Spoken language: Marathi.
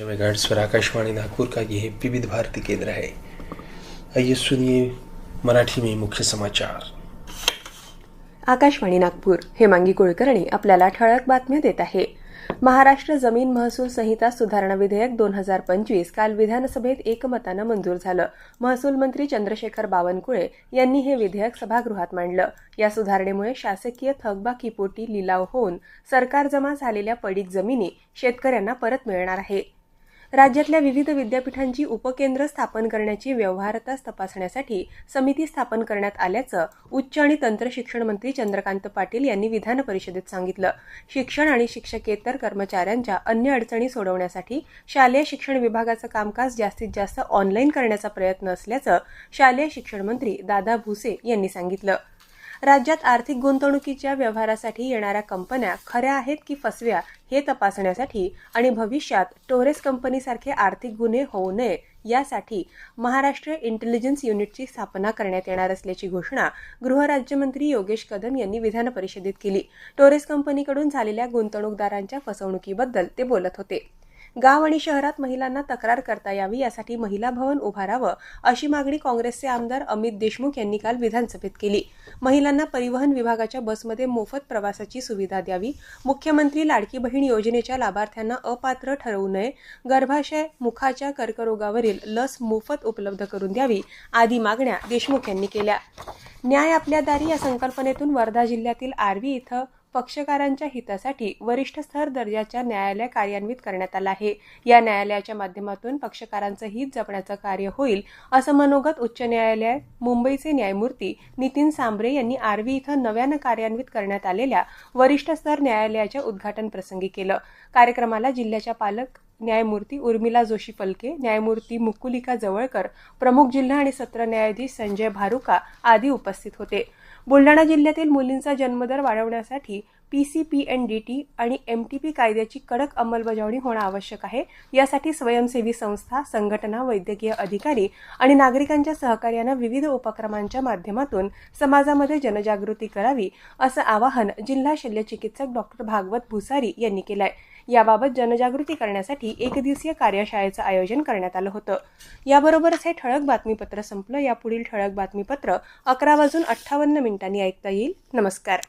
सौ मेगाहर्ट्ज़ पर आकाशवाणी नागपुर का यह विविध भारती केंद्र है। आइए सुनिए मराठी में मुख्य समाचार। आकाशवाणी नागपूर हेमांगी कुलकर्णी आपल्याला ठळक बातम्या देत आहे. महाराष्ट्र जमीन महसूल संहिता सुधारणा विधेयक दोन हजार पंचवीस काल विधानसभेत एकमतानं मंजूर झालं. महसूल मंत्री चंद्रशेखर बावनकुळे यांनी हे विधेयक सभागृहात मांडलं. या सुधारणेमुळे शासकीय थकबाकीपोटी लिलाव होऊन सरकार जमा झालेल्या पडीक जमिनी शेतकऱ्यांना परत मिळणार आहे. राज्यातल्या विविध विद्यापीठांची उपकेंद्र स्थापन करण्याची व्यवहारता तपासण्यासाठी समिती स्थापन करण्यात आल्याचं उच्च आणि तंत्रशिक्षण मंत्री चंद्रकांत पाटील यांनी विधान परिषदेत सांगितलं. शिक्षण आणि शिक्षकेतर कर्मचाऱ्यांच्या अन्य अडचणी सोडवण्यासाठी शालेय शिक्षण विभागाचं कामकाज जास्तीत जास्त ऑनलाईन करण्याचा प्रयत्न असल्याचं शालेय शिक्षण मंत्री दादा भुसे यांनी सांगितलं. राज्यात आर्थिक गुंतवणुकीच्या व्यवहारासाठी येणाऱ्या कंपन्या खऱ्या आहेत की फसव्या हे तपासण्यासाठी आणि भविष्यात टोरेस कंपनीसारखे आर्थिक गुन्हे होऊ नये यासाठी महाराष्ट्र इंटेलिजन्स युनिटची स्थापना करण्यात येणार असल्याची घोषणा गृहराज्यमंत्री योगेश कदम यांनी विधान परिषदेत केली. टोरेस कंपनीकडून झालेल्या गुंतवणूकदारांच्या फसवणुकीबद्दल ते बोलत होते. गाव आणि शहरात महिलांना तक्रार करता यावी यासाठी महिला भवन उभारावं अशी मागणी काँग्रेसचे आमदार अमित देशमुख यांनी काल विधानसभेत केली. महिलांना परिवहन विभागाच्या बसमध्ये मोफत प्रवासाची सुविधा द्यावी. मुख्यमंत्री लाडकी बहीण योजनेच्या लाभार्थ्यांना अपात्र ठरवू नये. गर्भाशय मुखाच्या कर्करोगावरील लस मोफत उपलब्ध करून द्यावी आदी मागण्या देशमुख यांनी केल्या. न्याय आपल्या दारी या संकल्पनेतून वर्धा जिल्ह्यातील आर्वी इथं पक्षकारांच्या हितासाठी वरिष्ठ स्तर दर्जाच्या न्यायालय कार्यान्वित करण्यात आलं आहे. या न्यायालयाच्या माध्यमातून पक्षकारांचं हित जपण्याचं कार्य होईल असं मनोगत उच्च न्यायालय मुंबईचे न्यायमूर्ती नितीन सांबरे यांनी आर्वी इथं नव्यानं कार्यान्वित करण्यात आलेल्या वरिष्ठ स्तर न्यायालयाच्या उद्घाटन प्रसंगी केलं. कार्यक्रमाला जिल्ह्याच्या पालक न्यायमूर्ती उर्मिला जोशी फलके न्यायमूर्ती मुकुलिका जवळकर प्रमुख जिल्हा आणि सत्र न्यायाधीश संजय भारुका आदी उपस्थित होते. बुलढाणा जिल्ह्यातील मुलींचा जन्मदर वाढवण्यासाठी P C P N D T आणि एम टी पी कायद्याची कडक अंमलबजावणी होणं आवश्यक आहे. यासाठी स्वयंसेवी संस्था संघटना वैद्यकीय अधिकारी आणि नागरिकांच्या सहकार्यानं विविध उपक्रमांच्या माध्यमातून समाजामध्ये जनजागृती करावी असं आवाहन जिल्हा शल्यचिकित्सक डॉक्टर भागवत भुसारी यांनी केलं आहे याबाबत जनजागृती करण्यासाठी एक दिवसीय कार्यशाळेचं आयोजन करण्यात आलं होतं. याबरोबरच हे ठळक बातमीपत्र संपलं. यापुढील ठळक बातमीपत्र अकरा वाजून अठ्ठावन्न मिनिटांनी ऐकता येईल. नमस्कार.